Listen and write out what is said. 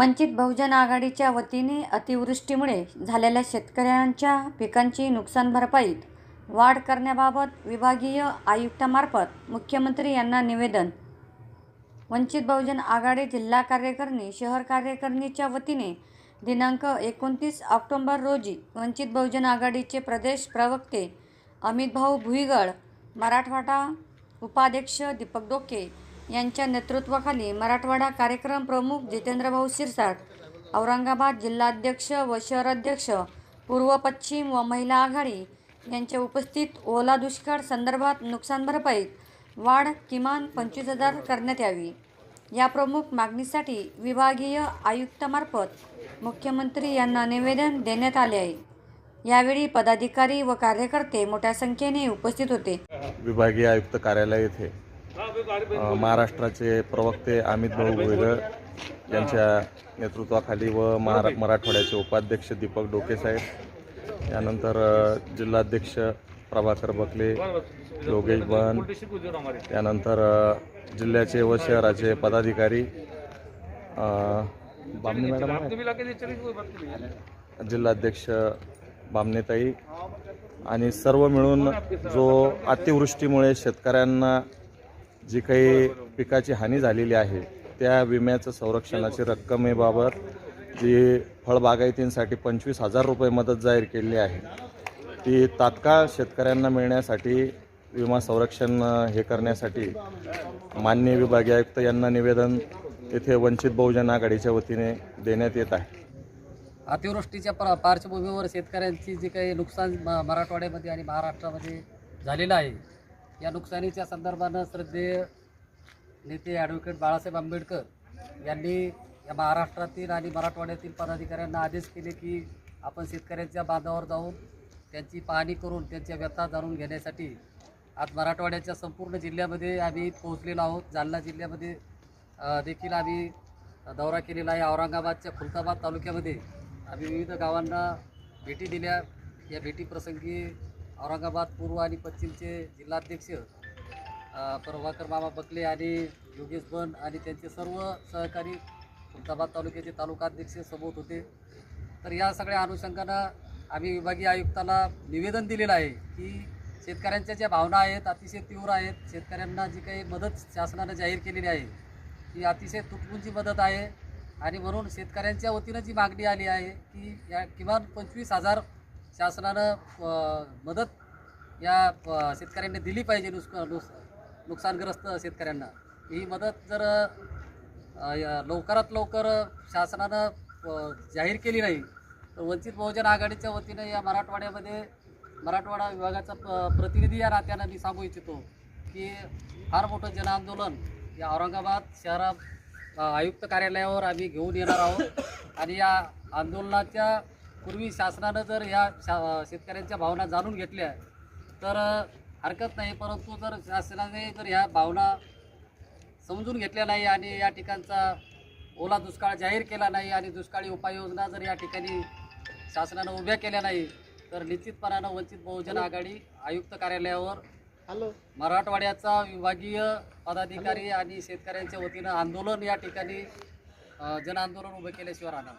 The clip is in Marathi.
वंचित बहुजन आघाडीच्या वतीने अतिवृष्टीमुळे झालेल्या शेतकऱ्यांच्या पिकांची नुकसान भरपाईत वाढ करण्याबाबत विभागीय आयुक्तामार्फत मुख्यमंत्री यांना निवेदन. वंचित बहुजन आघाडी जिल्हा कार्यकारिणी शहर कार्यकारिणीच्या वतीने दिनांक एकोणतीस ऑक्टोंबर रोजी वंचित बहुजन आघाडीचे प्रदेश प्रवक्ते अमितभाऊ भुईगळ मराठवाडा उपाध्यक्ष दीपक डोके यांच्या नेतृत्वाखाली मराठवाडा कार्यक्रम प्रमुख जितेंद्रभाऊ शिरसाट औरंगाबाद जिल्हाध्यक्ष व शहराध्यक्ष पूर्व पश्चिम व महिला आघाडी यांच्या उपस्थित ओला दुष्काळ संदर्भात नुकसान भरपाईत वाढ किमान पंचवीस हजार करण्यात यावी. या प्रमुख मागणीसाठी विभागीय आयुक्तामार्फत मुख्यमंत्री यांना निवेदन देण्यात आले आहे. यावेळी पदाधिकारी व कार्यकर्ते मोठ्या संख्येने उपस्थित होते. विभागीय आयुक्त कार्यालय येथे महाराष्ट्राचे प्रवक्ते अमित भाऊ भुईगळ यांच्या नेतृत्वाखाली व महारा मराठवाड्याचे उपाध्यक्ष दीपक डोकेसाहेब यानंतर जिल्हाध्यक्ष प्रभाकर बकले योगेश बन त्यानंतर जिल्ह्याचे व शहराचे पदाधिकारी अ, बामणी मॅडम जिल्हाध्यक्ष बामणेताई आणि सर्व मिळून जो अतिवृष्टीमुळे शेतकऱ्यांना जी काही पिकाची हानी झालेली आहे त्या विम्याचं संरक्षणाची रक्कमेबाबत जी फळबागायतींसाठी पंचवीस हजार रुपये मदत जाहीर केलेली आहे. ती तात्काळ शेतकऱ्यांना मिळण्यासाठी विमा संरक्षण हे करण्यासाठी माननीय विभागीय आयुक्त यांना निवेदन येथे वंचित बहुजन आघाडीच्या वतीने देण्यात येत आहे. अतिवृष्टीच्या प्र पार्श्वभूमीवर शेतकऱ्यांची जी काही नुकसान मराठवाड्यामध्ये आणि महाराष्ट्रामध्ये झालेलं आहे या नुकसानीच्या संदर्भानं श्रद्धेय नेते ॲडव्होकेट बाळासाहेब आंबेडकर यांनी या महाराष्ट्रातील आणि मराठवाड्यातील पदाधिकाऱ्यांना आदेश केले की आपण शेतकऱ्यांच्या बांधावर जाऊन त्यांची पाहणी करून त्यांच्या व्यथा जाणून घेण्यासाठी आज मराठवाड्याच्या संपूर्ण जिल्ह्यामध्ये आम्ही पोहोचलेलो आहोत. जालना जिल्ह्यामध्ये देखील आम्ही दौरा केलेला आहे. औरंगाबादच्या खुलताबाद तालुक्यामध्ये आम्ही विविध गावांना भेटी दिल्या. या भेटीप्रसंगी औरंगाबाद पूर्व आणि पश्चिमचे जिल्हाध्यक्ष प्रभाकर मामा बकले आणि योगेश बन आणि त्यांचे सर्व सहकारी खुलताबाद तालुक्याचे तालुकाध्यक्ष सोबत होते. तर या सगळ्या अनुषंगानं आम्ही विभागीय आयुक्ताला निवेदन दिलेलं आहे की शेतकऱ्यांच्या ज्या भावना आहेत अतिशय तीव्र आहेत शेतकऱ्यांना जी काही मदत शासनानं जाहीर केलेली आहे ती अतिशय तुटपुंची मदत आहे. आणि म्हणून शेतकऱ्यांच्या वतीनं जी मागणी आली आहे की या किमान पंचवीस हजार शासनानं मदत या शेतकऱ्यांनी दिली पाहिजे नुस नुस नुकसानग्रस्त शेतकऱ्यांना. ही मदत जर या लवकरात लवकर शासनानं जाहीर केली नाही तर वंचित बहुजन आघाडीच्या वतीनं या मराठवाड्यामध्ये मराठवाडा विभागाचा प प्रतिनिधी या नात्यानं मी सांगू इच्छितो की फार मोठं जनआंदोलन या औरंगाबाद शहरा आयुक्त कार्यालयावर आम्ही घेऊन येणार आहोत. आणि या आंदोलनाच्या पूर्वी शासनानं जर या शा शेतकऱ्यांच्या भावना जाणून घेतल्या तर हरकत नाही. परंतु जर शासनाने जर ह्या भावना समजून घेतल्या नाही आणि या ठिकाणचा ओला दुष्काळ जाहीर केला नाही आणि दुष्काळी उपाययोजना जर या ठिकाणी शासनानं उभ्या केल्या नाही तर निश्चितपणानं वंचित बहुजन आघाडी आयुक्त कार्यालयावर मराठवाड्याचा विभागीय पदाधिकारी आणि शेतकऱ्यांच्या वतीनं आंदोलन या ठिकाणी जनआंदोलन उभं केल्याशिवाय राहणार.